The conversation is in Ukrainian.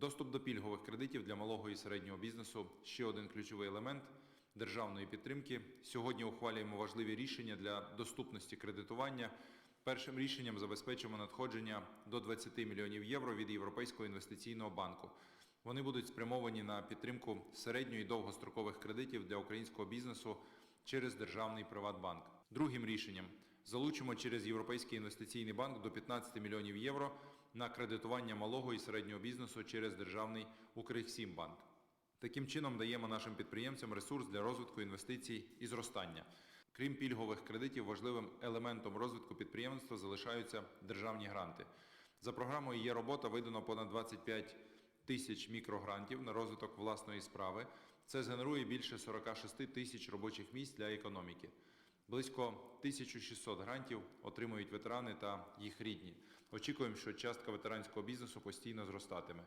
Доступ до пільгових кредитів для малого і середнього бізнесу ще один ключовий елемент державної підтримки. Сьогодні ухвалюємо важливі рішення для доступності кредитування. Першим рішенням забезпечимо надходження до 20 мільйонів євро від Європейського інвестиційного банку. Вони будуть спрямовані на підтримку середньо- і довгострокових кредитів для українського бізнесу через державний Приватбанк. Другим рішенням залучимо через Європейський інвестиційний банк до 15 мільйонів євро на кредитування малого і середнього бізнесу через державний Укрексімбанк. Таким чином даємо нашим підприємцям ресурс для розвитку інвестицій і зростання. Крім пільгових кредитів, важливим елементом розвитку підприємства залишаються державні гранти. За програмою є робота видано понад 25 тисяч мікрогрантів на розвиток власної справи. Це згенерує більше 46 тисяч робочих місць для економіки. Близько 1600 грантів отримують ветерани та їх рідні. Очікуємо, що частка ветеранського бізнесу постійно зростатиме.